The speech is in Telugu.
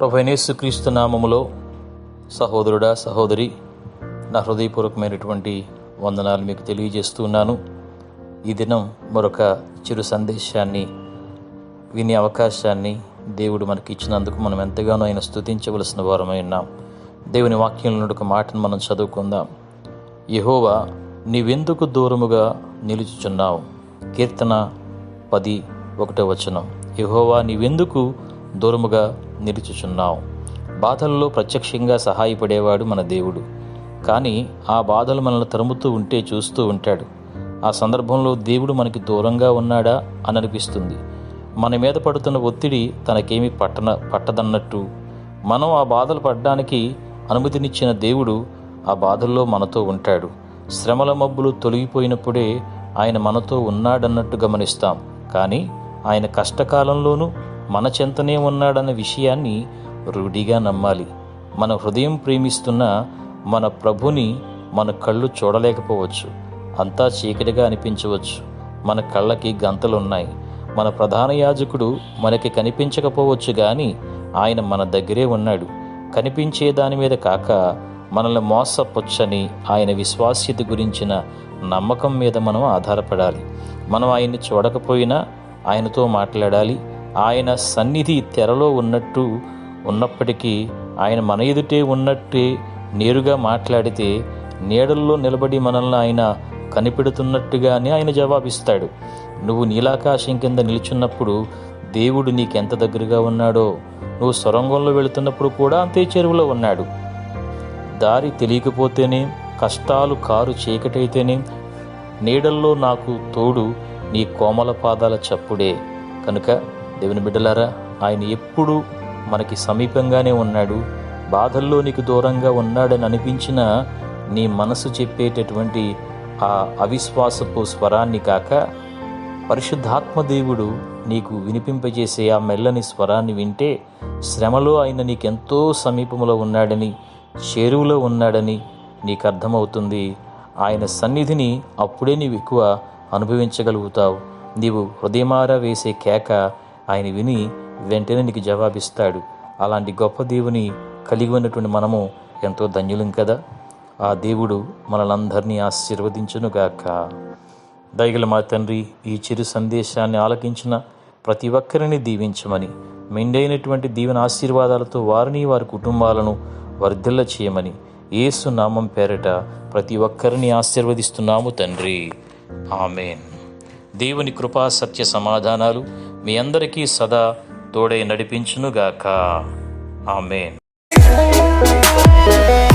ప్రభైనేసు క్రీస్తు నామములో సహోదరుడా సహోదరి నా హృదయపూర్వకమైనటువంటి వందనాలు మీకు తెలియజేస్తున్నాను ఈ దినం మరొక చిరు సందేశాన్ని వినే అవకాశాన్ని దేవుడు మనకి ఇచ్చినందుకు మనం ఎంతగానో ఆయన స్తుతించవలసిన వారమై ఉన్నాం. దేవుని వాక్యంలో ఒక మాటను మనం చదువుకుందాం. యహోవా నీవెందుకు దూరముగా నిలుచుచున్నావు? కీర్తన పది ఒకటో వచనం. యహోవా నీవెందుకు దూరముగా నిలుచుచున్నావు. బాధల్లో ప్రత్యక్షంగా సహాయపడేవాడు మన దేవుడు. కానీ ఆ బాధలు మనల్ని తరుముతూ ఉంటే చూస్తూ ఉంటాడు. ఆ సందర్భంలో దేవుడు మనకి దూరంగా ఉన్నాడా అని అనిపిస్తుంది. మన మీద పడుతున్న ఒత్తిడి తనకేమీ పట్టన పట్టదన్నట్టు. మనం ఆ బాధలు పడడానికి అనుమతినిచ్చిన దేవుడు ఆ బాధల్లో మనతో ఉంటాడు. శ్రమల మబ్బులు తొలగిపోయినప్పుడే ఆయన మనతో ఉన్నాడన్నట్టు గమనిస్తాం. కానీ ఆయన కష్టకాలంలోనూ మన చెంతనే ఉన్నాడన్న విషయాన్ని రూఢిగా నమ్మాలి. మన హృదయం ప్రేమిస్తున్న మన ప్రభుని మన కళ్ళు చూడలేకపోవచ్చు. అంతా చీకటిగా అనిపించవచ్చు. మన కళ్ళకి గంతలున్నాయి. మన ప్రధాన యాజకుడు మనకి కనిపించకపోవచ్చు కానీ ఆయన మన దగ్గరే ఉన్నాడు. కనిపించే దాని మీద కాక మనల్ని మోసపుచ్చని ఆయన విశ్వాస్యత గురించిన నమ్మకం మీద మనం ఆధారపడాలి. మనం ఆయన్ని చూడకపోయినా ఆయనతో మాట్లాడాలి. ఆయన సన్నిధి తెరలో ఉన్నట్టు ఉన్నప్పటికీ ఆయన మన ఎదుటే ఉన్నట్టే నేరుగా మాట్లాడితే నీడల్లో నిలబడి మనల్ని ఆయన కనిపెడుతున్నట్టుగానే ఆయన జవాబిస్తాడు. నువ్వు నీలాకాశం కింద నిలుచున్నప్పుడు దేవుడు నీకెంత దగ్గరగా ఉన్నాడో నువ్వు సొరంగంలో వెళుతున్నప్పుడు కూడా అంతే చెరువులో ఉన్నాడు. దారి తెలియకపోతేనే కష్టాలు కారు చీకటైతేనే నీడల్లో నాకు తోడు నీ కోమల పాదాల చప్పుడే. కనుక దేవుని బిడ్డలారా ఆయన ఎప్పుడూ మనకి సమీపంగానే ఉన్నాడు. బాధల్లో నీకు దూరంగా ఉన్నాడని అనిపించిన నీ మనసు చెప్పేటటువంటి ఆ అవిశ్వాసపు స్వరాన్ని కాక పరిశుద్ధాత్మ దేవుడు నీకు వినిపింపజేసే ఆ మెల్లని స్వరాన్ని వింటే శ్రమలో ఆయన నీకెంతో సమీపంలో ఉన్నాడని చేరువులో ఉన్నాడని నీకు అర్థమవుతుంది. ఆయన సన్నిధిని అప్పుడే నీవు ఎక్కువ అనుభవించగలుగుతావు. నీవు హృదయమారా వేసే కేక ఆయన విని వెంటనే నీకు జవాబిస్తాడు. అలాంటి గొప్ప దేవుని కలిగి ఉన్నటువంటి మనము ఎంతో ధన్యులం కదా. ఆ దేవుడు మనలందరినీ ఆశీర్వదించునుగాక. దయగల మా తండ్రి ఈ చిరు సందేశాన్ని ఆలకించిన ప్రతి ఒక్కరిని దీవించమని మెండైనటువంటి దీవెన ఆశీర్వాదాలతో వారిని వారి కుటుంబాలను వర్ధిల్ల చేయమని ఏసు నామం పేరట ప్రతి ఒక్కరిని ఆశీర్వదిస్తున్నాము తండ్రి. ఆమెన్. దేవుని కృపా సత్య సమాధానాలు మీ అందరికీ సదా తోడై నడిపించునుగాక. ఆమెన్.